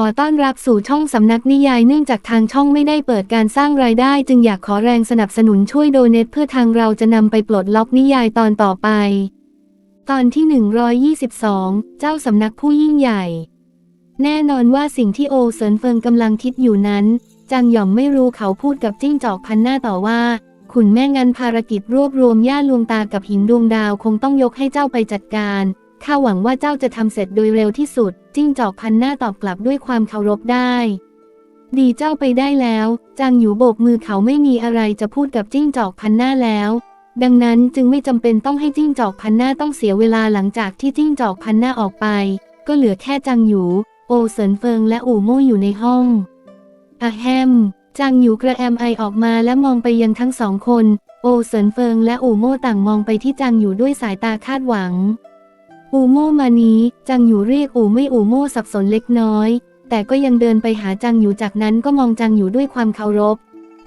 ขอต้อนรับสู่ช่องสำนักนิยายเนื่องจากทางช่องไม่ได้เปิดการสร้างรายได้ จึงอยากขอแรงสนับสนุนช่วยโดเนทเพื่อทางเราจะนำไปปลดล็อกนิยายตอนต่อไป ตอนที่ 122 เจ้าสำนักผู้ยิ่งใหญ่ แน่นอนว่าสิ่งที่โอเซินเฟิงกำลังคิดอยู่นั้น จางหย่อมไม่รู้เขาพูดกับจิ้งจอกพันหน้าต่อว่าขุนแม่งันภารกิจรวบรวมย่าลวงตากับหินดวงดาวคงต้องยกให้เจ้าไปจัดการ ข้าหวังว่าเจ้าจะทำเสร็จโดยเร็วที่สุด จิ้งจอกพันหน้าตอบกลับด้วยความเคารพได้ ดีเจ้าไปได้แล้ว จางอยู่โบกมือเขาไม่มีอะไรจะพูดกับจิ้งจอกพันหน้าแล้ว ดังนั้นจึงไม่จำเป็นต้องให้จิ้งจอกพันหน้าต้องเสียเวลาหลังจากที่จิ้งจอกพันหน้าออกไป ก็เหลือแค่จางอยู่โอเซินเฟิงและอู่โม่อยู่ในห้องอะแฮมจางอยู่กระแอมไอออกมาและมองไปยังทั้งสองคน โอเซินเฟิงและอู่โม่ต่างมองไปที่จางอยู่ด้วยสายตาคาดหวัง อูโม่มานี้ จังอยู่เรียกอูไม่อูโม่สับสนเล็กน้อย แต่ก็ยังเดินไปหาจังอยู่จากนั้นก็มองจังอยู่ด้วยความเคารพ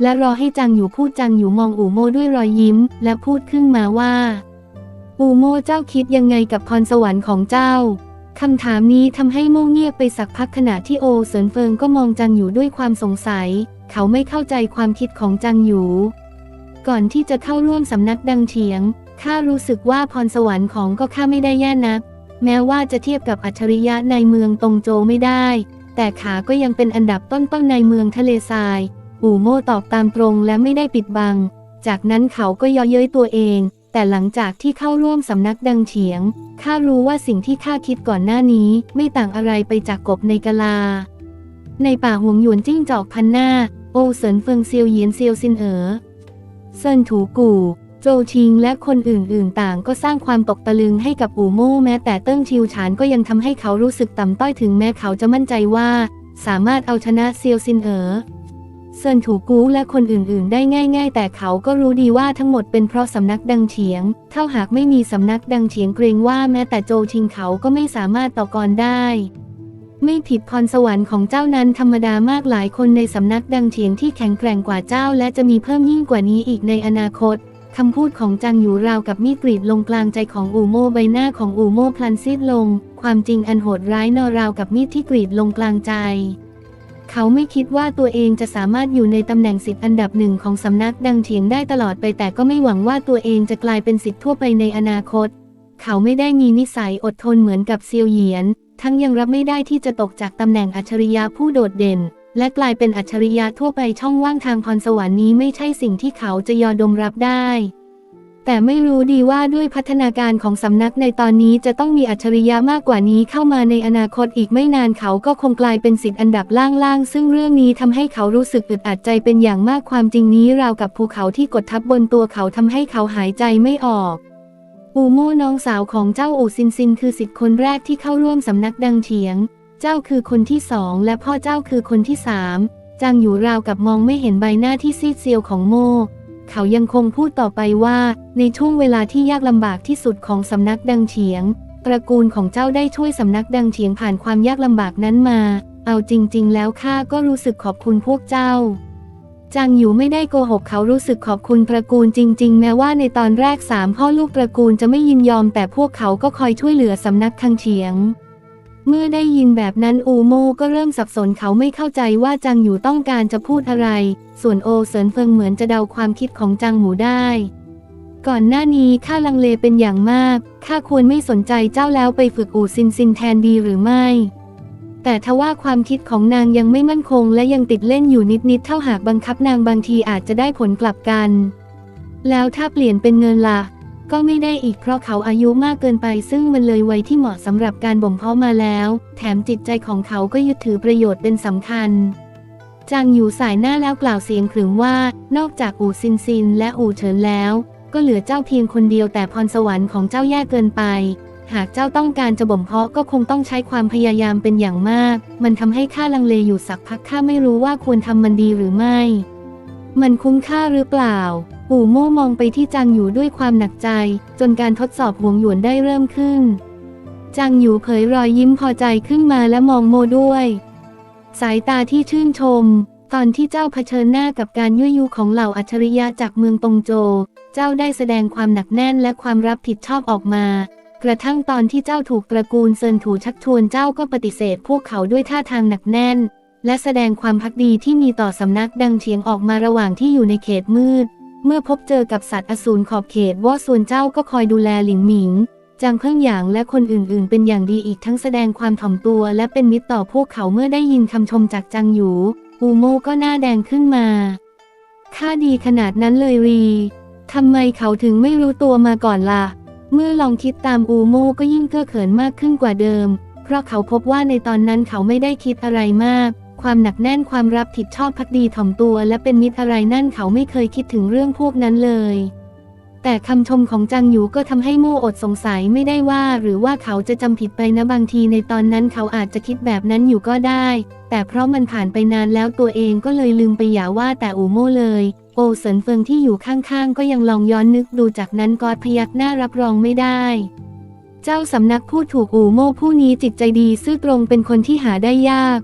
และรอให้จังอยู่พูดจังอยู่มองอูโม่ด้วยรอยยิ้ม และพูดขึ้นมาว่า อูโม่เจ้าคิดยังไงกับพรสวรรค์ของเจ้าคำถามนี้ทำให้โม่เงียบไปสักพักขณะที่โอเซินเฟิงก็มองจังอยู่ด้วยความสงสัย เขาไม่เข้าใจความคิดของจังอยู่ ก่อนที่จะเข้าร่วมสำนักดังเฉียง ข้ารู้สึกว่าพรสวรรค์ของก็ข้าไม่ได้แย่นัก แม้ว่าจะเทียบกับอัจฉริยะในเมืองตงโจไม่ได้ แต่ขาก็ยังเป็นอันดับต้นๆในเมืองทะเลทราย อู่โม่ตอบตามตรงและไม่ได้ปิดบัง จากนั้นเขาก็ย่อเย้ยตัวเอง แต่หลังจากที่เข้าร่วมสำนักดังเฉียง ข้ารู้ว่าสิ่งที่ข้าคิดก่อนหน้านี้ไม่ต่างอะไรไปจากกบในกะลา ในป่าหวงหยวนจิ้งจอกพันหน้า โอเซินเฟิงเซียวเยียนเซียวซินเอ๋อเซินถูกู่ โจชิงและคนอื่นๆ ต่างก็สร้างความตกตะลึงให้กับอูโม่แม้แต่เติ้งชิวฉานก็ยังทำให้เขารู้สึกต่ำต้อยถึงแม้เขาจะมั่นใจว่า สามารถเอาชนะเซียวซินเอ๋อเซินถูกูและคนอื่นๆ ได้ง่าย ๆ แต่เขาก็รู้ดีว่าทั้งหมดเป็นเพราะสำนักดังเฉียง เท่าหากไม่มีสำนักดังเฉียงเกรงว่าแม้แต่โจชิงเขาก็ไม่สามารถต่อกรได้ ไม่ผิดพรสวรรค์ของเจ้านั้นธรรมดามากหลายคนในสำนักดังเฉียงที่แข็งแกร่งกว่าเจ้า และจะมีเพิ่มยิ่งกว่านี้อีกในอนาคต คำพูดของจังอยู่ราวกับมีดกรีดลงกลางใจของอูโม่ใบหน้าของอูโม่พลันซีดลง ความจริงอันโหดร้ายนอราวกับมีดที่กรีดลงกลางใจ เขาไม่คิดว่าตัวเองจะสามารถอยู่ในตำแหน่งสิทธิ์อันดับหนึ่งของสำนักดังเฉียงได้ตลอดไปแต่ก็ไม่หวังว่าตัวเองจะกลายเป็นสิทธิ์ทั่วไปในอนาคต เขาไม่ได้มีนิสัยอดทนเหมือนกับเซียวเหยียน ทั้งยังรับไม่ได้ที่จะตกจากตำแหน่งอัจฉริยะผู้โดดเด่น และกลายเป็นอัจฉริยะทั่วไปช่องว่างทางพรสวรรค์นี้ไม่ใช่สิ่งที่เขาจะยอมดมรับได้ แต่ไม่รู้ดีว่าด้วยพัฒนาการของสำนักในตอนนี้จะต้องมีอัจฉริยะมากกว่านี้เข้ามาในอนาคตอีกไม่นานเขาก็คงกลายเป็นสิทธิ์อันดับล่างๆ ซึ่งเรื่องนี้ทำให้เขารู้สึกอึดอัดใจเป็นอย่างมากความจริงนี้ราวกับภูเขาที่กดทับบนตัวเขาทำให้เขาหายใจไม่ออกอูโม่น้องสาวของเจ้าอูซินซิน คือสิทธิ์คนแรกที่เข้าร่วมสำนักดังเฉียง เจ้าคือคนที่สองและพ่อเจ้าคือคนที่สามจางอยู่ราวกับมองไม่เห็นใบหน้าที่ซีดเซียวของโม เขายังคงพูดต่อไปว่า ในช่วงเวลาที่ยากลำบากที่สุดของสำนักดังเฉียง ตระกูลของเจ้าได้ช่วยสำนักดังเฉียงผ่านความยากลำบากนั้นมา เอาจริง ๆ แล้วข้าก็รู้สึกขอบคุณพวกเจ้าจางอยู่ไม่ได้โกหกเขารู้สึกขอบคุณตระกูลจริง ๆ แม้ว่าในตอนแรกสามพ่อลูกตระกูลจะไม่ยินยอมแต่พวกเขาก็คอยช่วยเหลือสำนักคังเฉียง เมื่อได้ยินแบบนั้นอูโมก็เริ่มสับสนเขาไม่เข้าใจว่าจางอยู่ต้องการจะพูดอะไร ส่วนโอเซินเฟิงเหมือนจะเดาความคิดของจางหมูได้ ก่อนหน้านี้ข้าลังเลเป็นอย่างมาก ข้าควรไม่สนใจเจ้าแล้วไปฝึกอูซินซินแทนดีหรือไม่ แต่ทว่าความคิดของนางยังไม่มั่นคง และยังติดเล่นอยู่นิดๆเท่าหากบังคับนางบางทีอาจจะได้ผลกลับกัน แล้วถ้าเปลี่ยนเป็นเงินล่ะ ก็ไม่ได้อีกเพราะเขาอายุมากเกินไปซึ่งมันเลยวัยที่เหมาะสำหรับการบ่มเพาะมาแล้ว แถมจิตใจของเขาก็ยึดถือประโยชน์เป็นสำคัญจางอยู่สายหน้าแล้วกล่าวเสียงขรึมว่า นอกจากอู่ซินซินและอู่เฉินแล้ว ก็เหลือเจ้าเพียงคนเดียวแต่พรสวรรค์ของเจ้าแย่เกินไป หากเจ้าต้องการจะบ่มเพาะก็คงต้องใช้ความพยายามเป็นอย่างมาก มันทำให้ข้าลังเลอยู่สักพักข้าไม่รู้ว่าควรทำมันดีหรือไม่ มันคุ้มค่าหรือเปล่า ปู่โม่มองไปที่จางอยู่ด้วยความหนักใจ จนการทดสอบห่วงหยวนได้เริ่มขึ้น จางอยู่เผยรอยยิ้มพอใจขึ้นมาและมองโมด้วย สายตาที่ชื่นชม ตอนที่เจ้าเผชิญหน้ากับการยั่วยุของเหล่าอัจฉริยะจากเมืองตงโจ เจ้าได้แสดงความหนักแน่นและความรับผิดชอบออกมา กระทั่งตอนที่เจ้าถูกตระกูลเซินถูชักชวนเจ้าก็ปฏิเสธ พวกเขาด้วยท่าทางหนักแน่น และแสดงความพักดีที่มีต่อสำนักดังเฉียงออกมาระหว่างที่อยู่ในเขตมืด เมื่อพบเจอกับสัตว์อสูรขอบเขตว่าส่วนเจ้าก็คอยดูแลหลิงหมิงจางเพิ่งหยางและคนอื่นๆ เป็นอย่างดีอีกทั้งแสดงความถ่อมตัวและเป็นมิตรต่อพวกเขาเมื่อได้ยินคำชมจากจางหยูอูโมก็หน้าแดงขึ้นมาค่าดีขนาดนั้นเลยรีทำไมเขาถึงไม่รู้ตัวมาก่อนล่ะ เมื่อลองคิดตามอูโมก็ยิ่งเก้อเขินมากขึ้นกว่าเดิม เพราะเขาพบว่าในตอนนั้นเขาไม่ได้คิดอะไรมาก ความหนักแน่นความรับผิดชอบพักดีถ่อมตัวและเป็นมิตรอะไรนั่นเขาไม่เคยคิดถึงเรื่องพวกนั้นเลย แต่คำชมของจังหยูก็ทำให้โม่อดสงสัยไม่ได้ว่า หรือว่าเขาจะจำผิดไปนะบางทีในตอนนั้นเขาอาจจะคิดแบบนั้นอยู่ก็ได้ แต่เพราะมันผ่านไปนานแล้วตัวเองก็เลยลืมไปอย่าว่าแต่อูโม่เลยโอเสินเฟิงที่อยู่ข้างๆ ก็ยังลองย้อนนึกดูจากนั้นกอดพยักหน้ารับรองไม่ได้เจ้าสำนักพูดถูกอูโม่ผู้นี้จิตใจดีซื่อตรงเป็นคนที่หาได้ยาก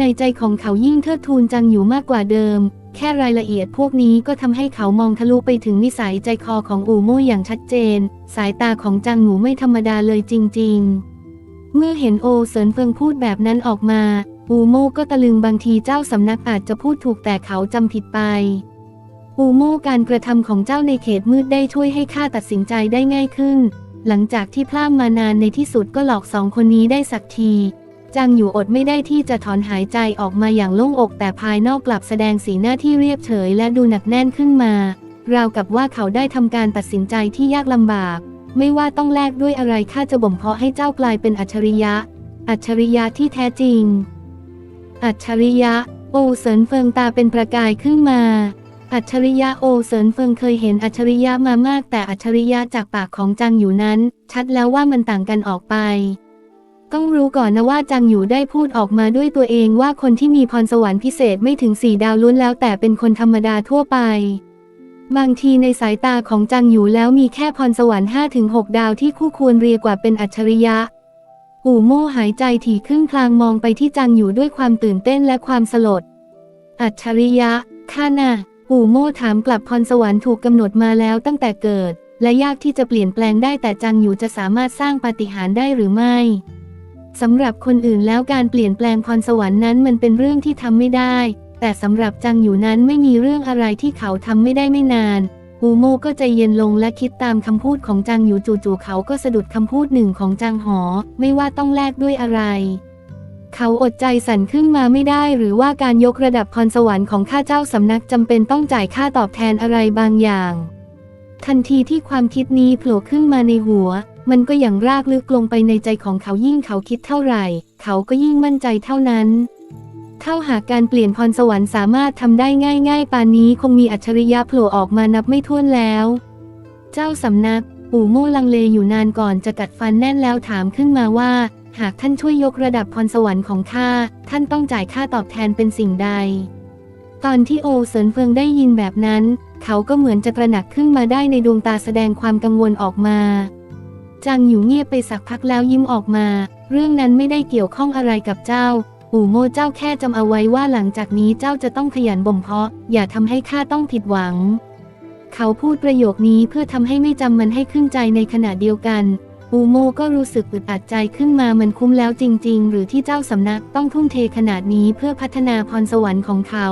ในใจของเขายิ่งเทิดทูนจังอยู่มากกว่าเดิม แค่รายละเอียดพวกนี้ก็ทำให้เขามองทะลุไปถึงนิสัยใจคอของอูโม่อย่างชัดเจน สายตาของจังหนูไม่ธรรมดาเลยจริง ๆ เมื่อเห็นโอเสินเฟิงพูดแบบนั้นออกมา อูโม่ก็ตะลึงบางทีเจ้าสำนักอาจจะพูดถูกแต่เขาจำผิดไปอูโม่การกระทำของเจ้าในเขตมืดได้ช่วยให้ข้าตัดสินใจได้ง่ายขึ้น หลังจากที่พลาดมานานในที่สุดก็หลอกสองคนนี้ได้สักที จางอยู่อดไม่ได้ที่จะถอนหายใจออกมาอย่างโล่งอกแต่ภายนอกกลับแสดงสีหน้าที่เรียบเฉยและดูหนักแน่นขึ้นมา ราวกับว่าเขาได้ทำการตัดสินใจที่ยากลำบาก ไม่ว่าต้องแลกด้วยอะไรข้าจะบ่มเพาะให้เจ้ากลายเป็นอัจฉริยะ อัจฉริยะที่แท้จริง อัจฉริยะ โอเสินเฟิงตาเป็นประกายขึ้นมา อัจฉริยะโอเสินเฟิงเคยเห็นอัจฉริยะมามาก แต่อัจฉริยะจากปากของจังอยู่นั้น ชัดแล้วว่ามันต่างกันออกไป ต้องรู้ก่อนนะว่าจังอยู่ได้พูดออกมาด้วยตัวเองว่าคนที่มีพรสวรรค์พิเศษไม่ถึงสี่ดาวล้วนแล้วแต่เป็นคนธรรมดาทั่วไป บางทีในสายตาของจังอยู่แล้วมีแค่พรสวรรค์5ถึง6ดาวที่คู่ควรเรียกว่าเป็นอัจฉริยะ อู่โม่หายใจถี่ขึ้นพลางมองไปที่จังอยู่ด้วยความตื่นเต้นและความสลด อัจฉริยะข้าน่ะอู่โม่ถามกลับพรสวรรค์ถูกกำหนดมาแล้วตั้งแต่เกิด และยากที่จะเปลี่ยนแปลงได้แต่จังอยู่จะสามารถสร้างปาฏิหาริย์ได้หรือไม่ สำหรับคนอื่นแล้วการเปลี่ยนแปลงพรสวรรค์นั้นมันเป็นเรื่องที่ทำไม่ได้ แต่สำหรับจังอยู่นั้นไม่มีเรื่องอะไรที่เขาทำไม่ได้ไม่นานอูโมก็ใจเย็นลงและคิดตามคำพูดของจังอยู่จู่ๆเขาก็สะดุดคำพูดหนึ่งของจังหอ ไม่ว่าต้องแลกด้วยอะไร เขาอดใจสั่นขึ้นมาไม่ได้ หรือว่าการยกระดับพรสวรรค์ของข้าเจ้าสำนักจำเป็นต้องจ่ายค่าตอบแทนอะไรบางอย่าง ทันทีที่ความคิดนี้โผล่ขึ้นมาในหัว มันก็อย่างรากลึกลงไปในใจของเขายิ่งเขาคิดเท่าไหร่ เขาก็ยิ่งมั่นใจเท่านั้น เท่าหากการเปลี่ยนพรสวรรค์สามารถทำได้ง่าย ๆ ปานนี้คงมีอัจฉริยะโผล่ออกมานับไม่ถ้วนแล้ว เจ้าสำนัก ปู่โม่ลังเลอยู่นานก่อนจะกัดฟันแน่นแล้วถามขึ้นมาว่า หากท่านช่วยยกระดับพรสวรรค์ของข้าท่านต้องจ่ายค่าตอบแทนเป็นสิ่งใด ตอนที่โอเสินเฟิงได้ยินแบบนั้น เขาก็เหมือนจะตระหนักขึ้นมาได้ในดวงตาแสดงความกังวลออกมา จางอยู่เงียบไปสักพักแล้วยิ้มออกมา เรื่องนั้นไม่ได้เกี่ยวข้องอะไรกับเจ้า ปู่โม่เจ้าแค่จำเอาไว้ว่าหลังจากนี้เจ้าจะต้องขยันบ่มเพาะ อย่าทำให้ข้าต้องผิดหวัง เขาพูดประโยคนี้เพื่อทำให้ไม่จำมันให้ขึ้นใจในขณะเดียวกันอูโมก็รู้สึกอึดอัดใจขึ้นมามันคุ้มแล้วจริง ๆ หรือที่เจ้าสำนักต้องทุ่มเทขนาดนี้เพื่อพัฒนาพรสวรรค์ของเขา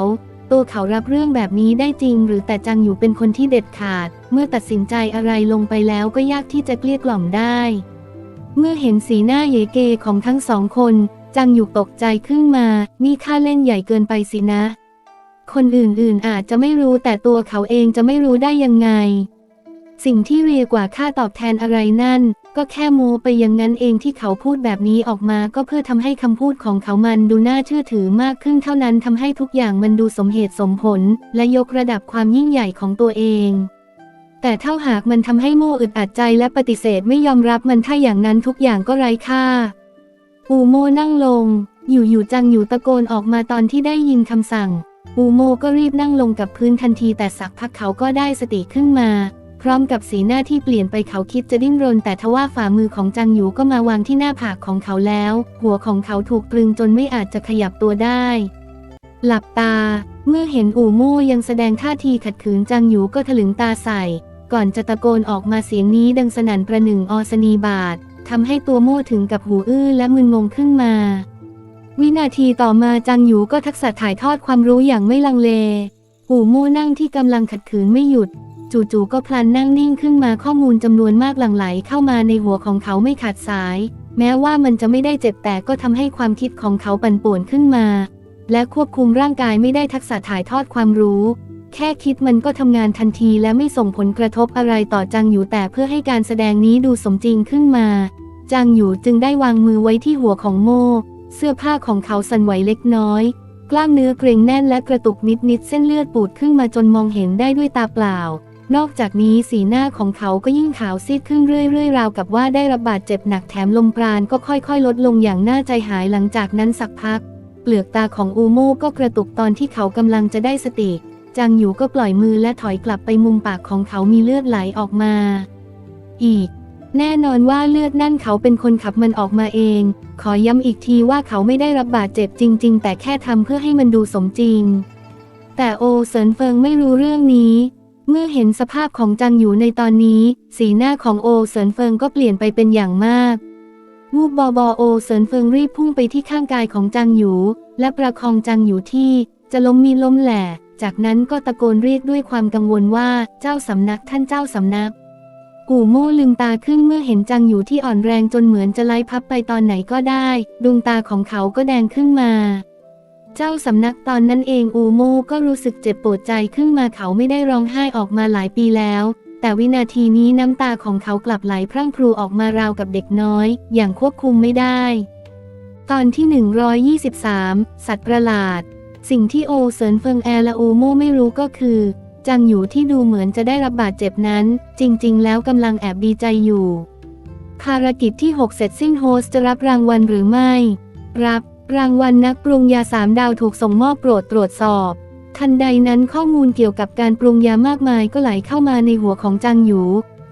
ตัวเขารับเรื่องแบบนี้ได้จริง หรือแต่จังอยู่เป็นคนที่เด็ดขาด เมื่อตัดสินใจอะไรลงไปแล้วก็ยากที่จะเกลี้ยกล่อมได้ เมื่อเห็นสีหน้าเยเกของทั้งสองคน จังอยู่ตกใจขึ้นมา นี่ค่าเล่นใหญ่เกินไปสินะ คนอื่นๆอาจจะไม่รู้แต่ตัวเขาเองจะไม่รู้ได้ยังไง สิ่งที่เรียกว่าค่าตอบแทนอะไรนั่น ก็แค่โมไปอย่างนั้นเองที่เขาพูดแบบนี้ออกมาก็เพื่อทำให้คำพูดของเขามันดูน่าเชื่อถือมากขึ้นเท่านั้นทำให้ทุกอย่างมันดูสมเหตุสมผล และยกระดับความยิ่งใหญ่ของตัวเองแต่เท่าหากมันทำให้โมอึดอัดใจและปฏิเสธไม่ยอมรับมันถ้าอย่างนั้นทุกอย่างก็ไร้ค่าอูโมนั่งลง อยู่ๆจังอยู่ตะโกนออกมาตอนที่ได้ยินคำสั่งอูโมก็รีบนั่งลงกับพื้นทันทีแต่สักพักเขาก็ได้สติขึ้นมา ร้อมกับสีหน้าที่เปลี่ยนไปเขาคิดจะดิ้นรนแต่ทว่าฝ่ามือของจังอยู่ก็มาวางที่หน้าผากของเขาแล้ว หัวของเขาถูกตรึงจนไม่อาจจะขยับตัวได้ หลับตา เมื่อเห็นอู่โม่ยังแสดงท่าทีขัดขืนจังอยู่ก็ถลึงตาใส่ ก่อนจะตะโกนออกมาเสียงนี้ดังสนั่นประหนึ่งอสนีบาททำให้ตัวโม่ถึงกับหูอื้อและมึนงงขึ้นมา วินาทีต่อมาจางหยูก็ทักษะถ่ายทอดความรู้อย่างไม่ลังเลหูโม่นั่งที่กำลังขัดขืนไม่หยุด จู่ๆก็พลันนั่งนิ่งขึ้นมาข้อมูลจำนวนมากหลั่งไหลเข้ามาในหัวของเขาไม่ขาดสาย แม้ว่ามันจะไม่ได้เจ็บแต่ก็ทำให้ความคิดของเขาปั่นป่วนขึ้นมา และควบคุมร่างกายไม่ได้ทักษะถ่ายทอดความรู้ แค่คิดมันก็ทำงานทันทีและไม่ส่งผลกระทบอะไรต่อจางหยูแต่เพื่อให้การแสดงนี้ดูสมจริงขึ้นมาจางหยูจึงได้วางมือไว้ที่หัวของโม เสื้อผ้าของเขาสั่นไหวเล็กน้อย กล้ามเนื้อเกร็งแน่นและกระตุกนิดๆ เส้นเลือดปูดขึ้นมาจนมองเห็นได้ด้วยตาเปล่า นอกจากนี้สีหน้าของเขาก็ยิ่งขาวซีดขึ้นเรื่อยๆ ราวกับว่าได้รับบาดเจ็บหนักแถมลมปราณก็ค่อยๆ ลดลงอย่างน่าใจหายหลังจากนั้นสักพัก เปลือกตาของอูโม่ก็กระตุกตอนที่เขากำลังจะได้สติ จางหยูก็ปล่อยมือและถอยกลับไปมุมปากของเขามีเลือดไหลออกมา อีก แน่นอนว่าเลือดนั่นเขาเป็นคนขับมันออกมาเอง ขอย้ำอีกทีว่าเขาไม่ได้รับบาดเจ็บจริง ๆ แต่แค่ทำเพื่อให้มันดูสมจริง แต่โอเซินเฟิงไม่รู้เรื่องนี้ เมื่อเห็นสภาพของจังหยูในตอนนี้ สีหน้าของโอเซินเฟิงก็เปลี่ยนไปเป็นอย่างมากวูบบอบอโอเซินเฟิงรีบพุ่งไปที่ข้างกายของจังหยู และประคองจังหยูที่จะล้มมีล้มแหล่ จากนั้นก็ตะโกนเรียกด้วยความกังวลว่าเจ้าสำนักท่านเจ้าสำนัก กู่โม่ลืมตาขึ้นเมื่อเห็นจังหยูที่อ่อนแรงจนเหมือนจะไล่พับไปตอนไหนก็ได้ ดวงตาของเขาก็แดงขึ้นมา เจ้าสำนักตอนนั้นเองอูโม่ก็รู้สึกเจ็บปวดใจขึ้นมาเขาไม่ได้ร้องไห้ออกมาหลายปีแล้ว แต่วินาทีนี้น้ำตาของเขากลับไหลพรั่งพรูออกมาราวกับเด็กน้อย อย่างควบคุมไม่ได้ ตอนที่ 123 สัตว์ประหลาด สิ่งที่โอเซินเฟิงแอร์และอูโม่ไม่รู้ก็คือจังหยูที่ดูเหมือนจะได้รับบาดเจ็บนั้น จริง ๆ แล้วกำลังแอบดีใจอยู่ ภารกิจที่ 6 เสร็จสิ้นโฮสจะรับรางวัลหรือไม่ รับ รางวัลนักปรุงยาสามดาวถูกส่งมอบโปรดตรวจสอบ ทันใดนั้นข้อมูลเกี่ยวกับการปรุงยามากมายก็ไหลเข้ามาในหัวของจังหยู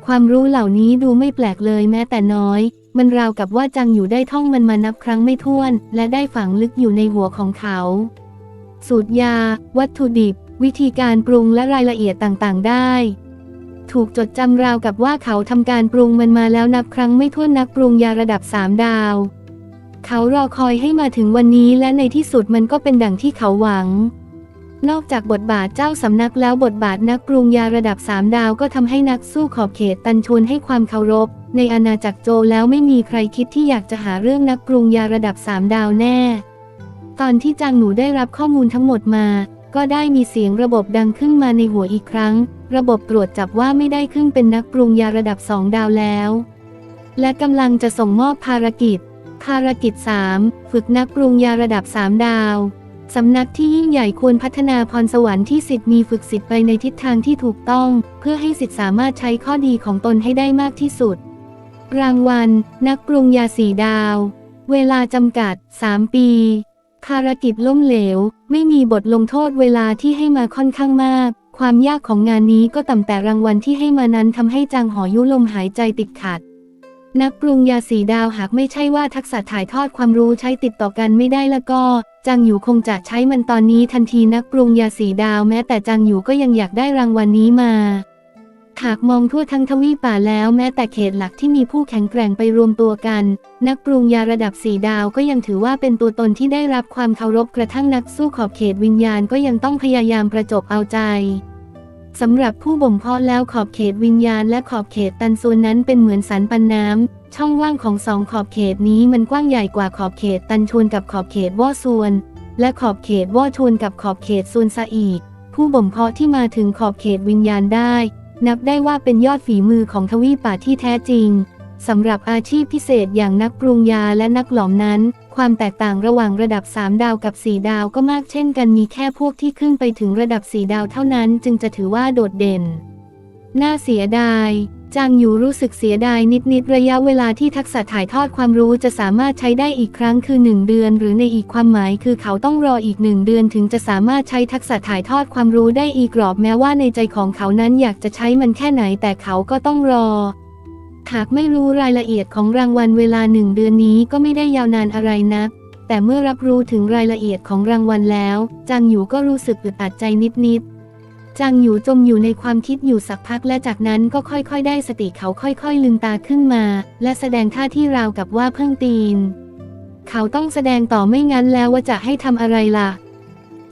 ความรู้เหล่านี้ดูไม่แปลกเลยแม้แต่น้อย มันราวกับว่าจังหยูได้ท่องมันมานับครั้งไม่ถ้วน และได้ฝังลึกอยู่ในหัวของเขา สูตรยา วัตถุดิบ วิธีการปรุงและรายละเอียดต่างๆ ได้ถูกจดจำราวกับว่าเขาทำการปรุงมันมาแล้วนับครั้งไม่ถ้วนนักปรุงยาระดับสามดาว เขารอคอยให้มาถึงวันนี้และในที่สุดมันก็เป็นดังที่เขาหวัง นอกจากบทบาทเจ้าสำนักแล้วบทบาทนักปรุงยาระดับสามดาวก็ทำให้นักสู้ขอบเขตตันชวนให้ความเคารพ ในอาณาจักรโจแล้วไม่มีใครคิดที่อยากจะหาเรื่องนักปรุงยาระดับสามดาวแน่ ตอนที่จางหนูได้รับข้อมูลทั้งหมดมา ก็ได้มีเสียงระบบดังขึ้นมาในหัวอีกครั้ง ระบบตรวจจับว่าไม่ได้ขึ้นเป็นนักปรุงยาระดับสองดาวแล้ว และกำลังจะส่งมอบภารกิจ ภารกิจ 3 ฝึกนักปรุงยาระดับ 3 ดาว สำนักที่ยิ่งใหญ่ควรพัฒนาพรสวรรค์ที่สิทธิ์มีฝึกสิทธิ์ไปในทิศทางที่ถูกต้อง เพื่อให้สิทธิ์สามารถใช้ข้อดีของตนให้ได้มากที่สุด รางวัล นักปรุงยาสีดาว เวลาจำกัด 3 ปี ภารกิจล้มเหลว ไม่มีบทลงโทษเวลาที่ให้มาค่อนข้างมาก ความยากของงานนี้ก็ต่ำแต่รางวัลที่ให้มานั้นทำให้จางหอยุลมหายใจติดขัด นักปรุงยาสีดาวหากไม่ใช่ว่าทักษะถ่ายทอดความรู้ใช้ติดต่อกันไม่ได้แล้วก็จางอยู่คงจะใช้มันตอนนี้ทันทีนักปรุงยาสีดาวแม้แต่จางอยู่ก็ยังอยากได้รางวัลนนี้มา หากมองทั่วทั้งทวีปป่าแล้วแม้แต่เขตหลักที่มีผู้แข็งแกร่งไปรวมตัวกัน นักปรุงยาระดับสีดาวก็ยังถือว่าเป็นตัวตนที่ได้รับความเคารพกระทั่งนักสู้ขอบเขตวิญญาณก็ยังต้องพยายามประจบเอาใจ สำหรับผู้บ่มเพาะแล้วขอบเขตวิญญาณและขอบเขตตันส่วนนั้นเป็นเหมือนสันปันน้ำ ช่องว่างของสองขอบเขตนี้มันกว้างใหญ่กว่าขอบเขตตันชวนกับขอบเขตว่อส่วน และขอบเขตว่อชวนกับขอบเขตส่วนซะอีก ผู้บ่มเพาะที่มาถึงขอบเขตวิญญาณได้ นับได้ว่าเป็นยอดฝีมือของทวีปป่าที่แท้จริง สำหรับอาชีพพิเศษอย่างนักปรุงยาและนักหลอมนั้น ความแตกต่างระหว่างระดับ 3 ดาวกับ 4 ดาวก็มากเช่นกันมีแค่พวกที่ขึ้นไปถึงระดับ 4 ดาวเท่านั้นจึงจะถือว่าโดดเด่น น่าเสียดายจางอยู่รู้สึกเสียดายนิดๆระยะเวลาที่ทักษะถ่ายทอดความรู้จะสามารถใช้ได้อีกครั้งคือ 1 เดือน หรือในอีกความหมายคือเขาต้องรออีกหนึ่งเดือนถึงจะสามารถใช้ทักษะถ่ายทอดความรู้ได้อีกกรอบแม้ว่าในใจของเขานั้นอยากจะใช้มันแค่ไหนแต่เขาก็ต้องรอ หากไม่รู้รายละเอียดของรางวัลเวลาหนึ่งเดือนนี้ก็ไม่ได้ยาวนานอะไรนัก แต่เมื่อรับรู้ถึงรายละเอียดของรางวัลแล้ว จางอยู่ก็รู้สึกอึดอัดใจนิดจางอยู่จมอยู่ในความคิดอยู่สักพักและจากนั้นก็ค่อยๆ ได้สติเขาค่อยๆ ลืมตาขึ้นมา และแสดงท่าที่ราวกับว่าเพิ่งตีน เขาต้องแสดงต่อไม่งั้นแล้วว่าจะให้ทำอะไรล่ะ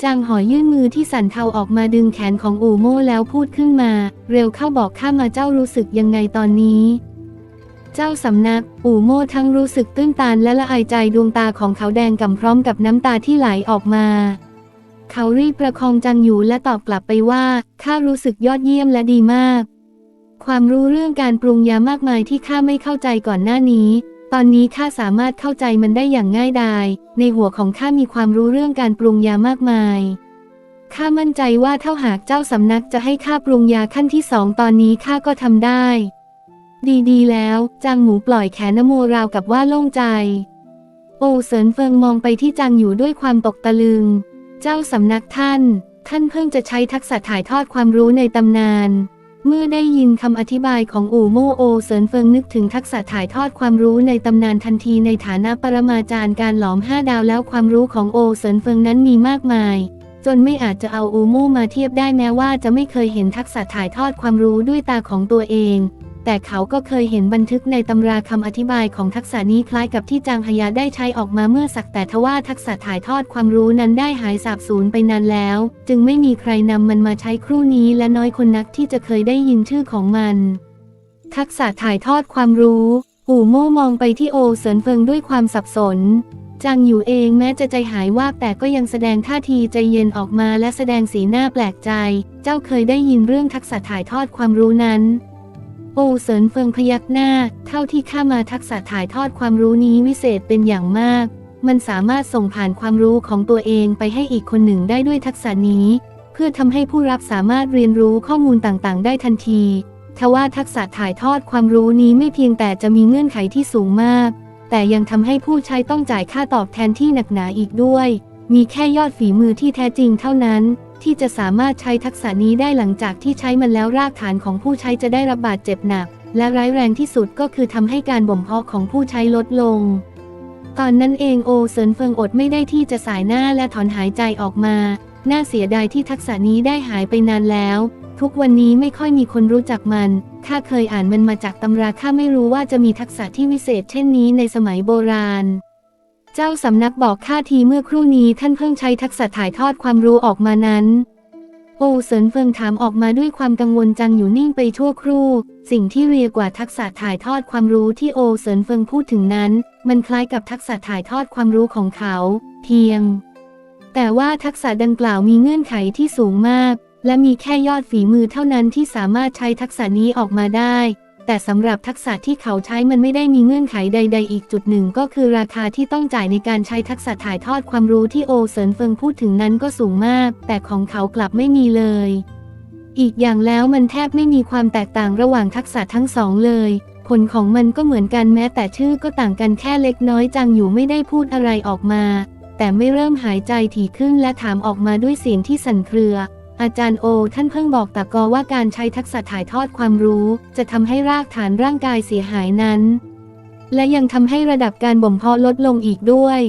จางหอยยื่นมือที่สั่นเทาออกมาดึงแขนของอูโม่แล้วพูดขึ้นมา เร็วเข้าบอกข้ามาเจ้ารู้สึกยังไงตอนนี้ เจ้าสำนัก อู่โม่ทั้งรู้สึกตื้นตันและละอายใจดวงตาของเขาแดงก่ำพร้อมกับน้ำตาที่ไหลออกมา เขารีบประคองจังอยู่และตอบกลับไปว่า ข้ารู้สึกยอดเยี่ยมและดีมาก ความรู้เรื่องการปรุงยามากมายที่ข้าไม่เข้าใจก่อนหน้านี้ ตอนนี้ข้าสามารถเข้าใจมันได้อย่างง่ายดาย ในหัวของข้ามีความรู้เรื่องการปรุงยามากมายข้ามั่นใจว่าถ้าหากเจ้าสำนักจะให้ข้าปรุงยาขั้นที่สองตอนนี้ข้าก็ทำได้ ดีๆแล้วจางหมูปล่อยแขนนโมราวกับว่าโล่งใจ โอเสินเฟิงมองไปที่จางอยู่ด้วยความตกตะลึง เจ้าสำนักท่าน ท่านเพิ่งจะใช้ทักษะถ่ายทอดความรู้ในตำนาน เมื่อได้ยินคำอธิบายของอู่โมโอเสินเฟิงนึกถึงทักษะถ่ายทอดความรู้ในตำนานทันทีในฐานะปรมาจารย์การหลอมห้าดาวแล้วความรู้ของโอเสินเฟิงนั้นมีมากมายจนไม่อาจจะเอาอูโมมาเทียบได้แม้ว่าจะไม่เคยเห็นทักษะถ่ายทอดความรู้ด้วยตาของตัวเอง แต่เขาก็เคยเห็นบันทึกในตำราคำอธิบายของทักษะนี้คล้ายกับที่จางฮยาได้ใช้ออกมาเมื่อสักแต่ทว่าทักษะถ่ายทอดความรู้นั้นได้หายสาบสูญไปนานแล้ว จึงไม่มีใครนำมันมาใช้ครู่นี้และน้อยคนนักที่จะเคยได้ยินชื่อของมัน ทักษะถ่ายทอดความรู้อู่โม่มองไปที่โอเสินเฟิงด้วยความสับสนจางอยู่เองแม้จะใจหายวาบแต่ก็ยังแสดงท่าทีใจเย็นออกมาและแสดงสีหน้าแปลกใจ เจ้าเคยได้ยินเรื่องทักษะถ่ายทอดความรู้นั้น โอเสินเฟิงพยักหน้า เท่าที่ข้ามาทักษะถ่ายทอดความรู้นี้วิเศษเป็นอย่างมาก มันสามารถส่งผ่านความรู้ของตัวเองไปให้อีกคนหนึ่งได้ด้วยทักษะนี้ เพื่อทำให้ผู้รับสามารถเรียนรู้ข้อมูลต่างๆ ได้ทันทีทว่าทักษะถ่ายทอดความรู้นี้ไม่เพียงแต่จะมีเงื่อนไขที่สูงมาก แต่ยังทำให้ผู้ใช้ต้องจ่ายค่าตอบแทนที่หนักหนาอีกด้วย มีแค่ยอดฝีมือที่แท้จริงเท่านั้น ที่จะสามารถใช้ทักษะนี้ได้หลังจากที่ใช้มันแล้วรากฐานของผู้ใช้จะได้รับบาดเจ็บหนัก และร้ายแรงที่สุดก็คือทำให้การบ่มเพาะของผู้ใช้ลดลง ตอนนั้นเองโอเซินเฟิงอดไม่ได้ที่จะสายหน้าและถอนหายใจออกมา น่าเสียดายที่ทักษะนี้ได้หายไปนานแล้ว ทุกวันนี้ไม่ค่อยมีคนรู้จักมันข้าเคยอ่านมันมาจากตำราข้าไม่รู้ว่าจะมีทักษะที่วิเศษเช่นนี้ในสมัยโบราณ เจ้าสำนักบอกข้าทีเมื่อครู่นี้ท่านเพิ่งใช้ทักษะถ่ายทอดความรู้ออกมานั้น โอเซินเฟิงถามออกมาด้วยความกังวลจังอยู่นิ่งไปชั่วครู่ สิ่งที่เรียกว่าทักษะถ่ายทอดความรู้ที่โอเซินเฟิงพูดถึงนั้น มันคล้ายกับทักษะถ่ายทอดความรู้ของเขา เพียง แต่ว่าทักษะดังกล่าวมีเงื่อนไขที่สูงมาก และมีแค่ยอดฝีมือเท่านั้นที่สามารถใช้ทักษะนี้ออกมาได้ แต่สำหรับทักษะที่เขาใช้มันไม่ได้มีเงื่อนไขใด ๆ อีกจุดหนึ่ง ก็คือราคาที่ต้องจ่ายในการใช้ทักษะถ่ายทอดความรู้ที่โอเซินเฟิงพูดถึงนั้นก็สูงมาก แต่ของเขากลับไม่มีเลย อีกอย่างแล้วมันแทบไม่มีความแตกต่างระหว่างทักษะทั้งสองเลย ผลของมันก็เหมือนกันแม้แต่ชื่อก็ต่างกันแค่เล็กน้อยจังอยู่ไม่ได้พูดอะไรออกมา แต่ไม่เริ่มหายใจถี่ขึ้นและถามออกมาด้วยเสียงที่สั่นเครือ อาจารย์โอ ท่านเพิ่งบอกตะกอว่าการใช้ทักษะถ่ายทอดความรู้ จะทำให้รากฐานร่างกายเสียหายนั้น และยังทำให้ระดับการบ่มเพาะลดลงอีกด้วย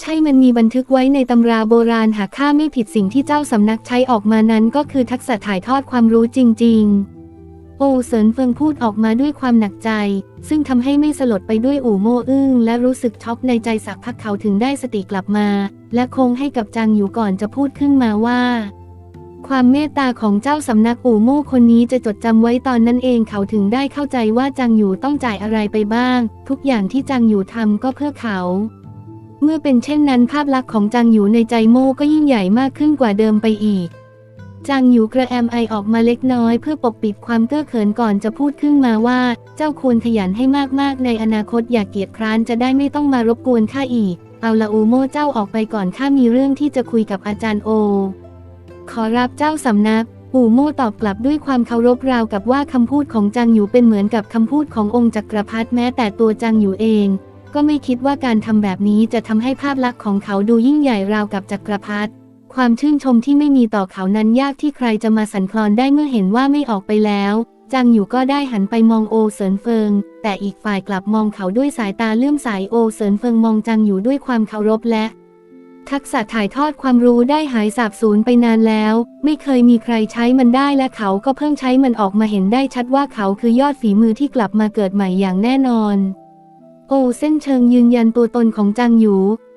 ใช่มันมีบันทึกไว้ในตำราโบราณหากข้าไม่ผิดสิ่งที่เจ้าสำนักใช้ออกมานั้นก็คือทักษะถ่ายทอดความรู้จริง ๆ โอเสินเฟิงพูดออกมาด้วยความหนักใจ ซึ่งทำให้ไม่สลดไปด้วยอู่โม่อึ้งและรู้สึกช็อกในใจสักพักเขาถึงได้สติกลับมา และคงให้กับจังอยู่ก่อนจะพูดขึ้นมาว่า ความเมตตาของเจ้าสำนักอู่โม่คนนี้จะจดจำไว้ตอนนั้นเองเขาถึงได้เข้าใจว่าจังอยู่ต้องจ่ายอะไรไปบ้าง ทุกอย่างที่จังอยู่ทำก็เพื่อเขา เมื่อเป็นเช่นนั้นภาพลักษณ์ของจังอยู่ในใจโม่ก็ยิ่งใหญ่มากขึ้นกว่าเดิมไปอีกจางอยู่กระแอมไอออกมาเล็กน้อยเพื่อปกปิดความเก้อเขินก่อนจะพูดขึ้นมาว่า เจ้าควรขยันให้มากๆ ในอนาคตอย่าเกียจคร้านจะได้ไม่ต้องมารบกวนข้าอีก เอาละอูโม่เจ้าออกไปก่อนข้ามีเรื่องที่จะคุยกับอาจารย์โอ ขอรับเจ้าสำนักอู่โม่ตอบกลับด้วยความเคารพราวกับว่าคำพูดของจังอยู่เป็นเหมือนกับคำพูดขององค์จักรพรรดิแม้แต่ตัวจังอยู่เอง ก็ไม่คิดว่าการทำแบบนี้จะทำให้ภาพลักษณ์ของเขาดูยิ่งใหญ่ราวกับจักรพรรดิความชื่นชมที่ไม่มีต่อเขานั้นยากที่ใครจะมาสั่นคลอนได้เมื่อเห็นว่าไม่ออกไปแล้วจางอยู่ก็ได้หันไปมองโอเสินเฟิง แต่อีกฝ่ายกลับมองเขาด้วยสายตาเลื่อมใสโอเสินเฟิงมองจางอยู่ด้วยความเคารพและ ทักษะถ่ายทอดความรู้ได้หายสาบสูญไปนานแล้ว ไม่เคยมีใครใช้มันได้และเขาก็เพิ่งใช้มันออกมาเห็นได้ชัดว่าเขาคือยอดฝีมือที่กลับมาเกิดใหม่อย่างแน่นอน โอเส้นเชิงยืนยันตัวตนของจางหยู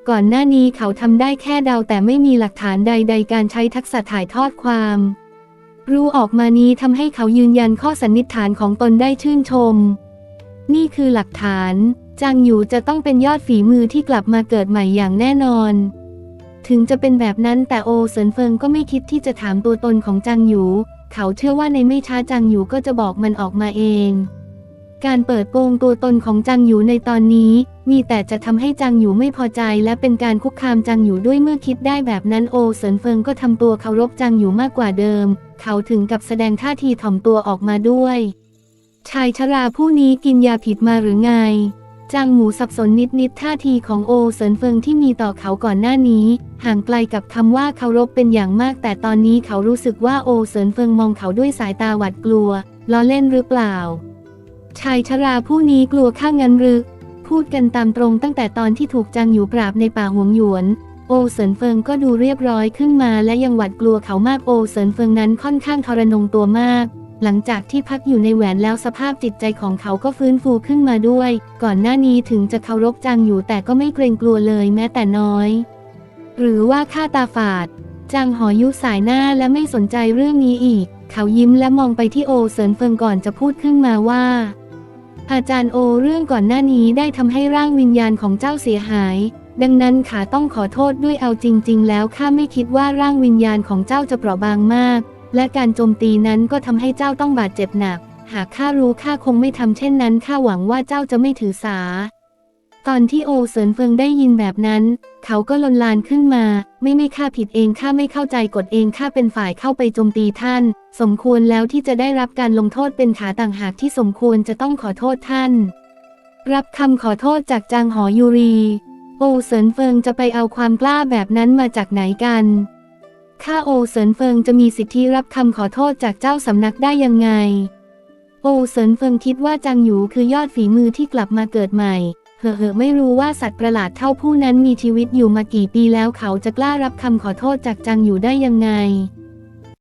ก่อนหน้านี้เขาทำได้แค่เดาแต่ไม่มีหลักฐานใด ๆ การใช้ทักษะถ่ายทอดความ รู้ออกมานี้ทำให้เขายืนยันข้อสันนิษฐานของตนได้ชื่นชม นี่คือหลักฐานจางหยูจะต้องเป็นยอดฝีมือที่กลับมาเกิดใหม่อย่างแน่นอน ถึงจะเป็นแบบนั้นแต่โอเซินเฟิงก็ไม่คิดที่จะถามตัวตนของจางหยู เขาเชื่อว่าในไม่ช้าจางหยูก็จะบอกมันออกมาเอง การเปิดโปงตัวตนของจางหยูในตอนนี้ มีแต่จะทำให้จางหยูไม่พอใจ และเป็นการคุกคามจางหยูด้วยเมื่อคิดได้แบบนั้นโอเซินเฟิงก็ทำตัวเคารพจางหยูมากกว่าเดิม เขาถึงกับแสดงท่าทีถ่อมตัวออกมาด้วย ชายชราผู้นี้กินยาผิดมาหรือไง จางหมูสับสนนิดๆท่าทีของโอเซินเฟิงที่มีต่อเขาก่อนหน้านี้ ห่างไกลกับคำว่าเคารพเป็นอย่างมาก แต่ตอนนี้เขารู้สึกว่าโอเซินเฟิงมองเขาด้วยสายตาหวาดกลัวล้อเล่นหรือเปล่า ชายชราผู้นี้กลัวข้างงันหรือพูดกันตามตรงตั้งแต่ตอนที่ถูกจางหยูปราบในป่าหวงหยวน โอเซินเฟิงก็ดูเรียบร้อยขึ้นมาและยังหวาดกลัวเขามากโอเซินเฟิงนั้นค่อนข้างทรนงตัวมาก หลังจากที่พักอยู่ในแหวนแล้วสภาพจิตใจของเขาก็ฟื้นฟูขึ้นมาด้วย ก่อนหน้านี้ถึงจะเคารพจางอยู่แต่ก็ไม่เกรงกลัวเลยแม้แต่น้อย หรือว่าข้าตาฝาด จางหอยุสายหน้าและไม่สนใจเรื่องนี้อีก เขายิ้มและมองไปที่โอเซินเฟิงก่อนจะพูดขึ้นมาว่า อาจารย์โอเรื่องก่อนหน้านี้ได้ทำให้ร่างวิญญาณของเจ้าเสียหายดังนั้นข้าต้องขอโทษด้วยเอาจริง ๆ แล้วข้าไม่คิดว่าร่างวิญญาณของเจ้าจะเปราะบางมาก และการโจมตีนั้นก็ทำให้เจ้าต้องบาดเจ็บหนัก หากข้ารู้ข้าคงไม่ทำเช่นนั้นข้าหวังว่าเจ้าจะไม่ถือสา ตอนที่โอเซินเฟิงได้ยินแบบนั้น เขาก็ลนลานขึ้นมา ไม่ไม่ข้าผิดเองข้าไม่เข้าใจกฎเองข้าเป็นฝ่ายเข้าไปโจมตีท่าน สมควรแล้วที่จะได้รับการลงโทษเป็นขาต่างหากที่สมควรจะต้องขอโทษท่าน รับคำขอโทษจากจางหอยูรี โอเซินเฟิงจะไปเอาความกล้าแบบนั้นมาจากไหนกัน ข้าโอเซินเฟิงจะมีสิทธิรับคำขอโทษจากเจ้าสำนักได้ยังไง โอเซินเฟิงคิดว่าจางหยูคือยอดฝีมือที่กลับมาเกิดใหม่ เหอะเหอะไม่รู้ว่าสัตว์ประหลาดเท่าผู้นั้นมีชีวิตอยู่มากี่ปีแล้วเขาจะกล้ารับคำขอโทษจากจางหยูได้ยังไง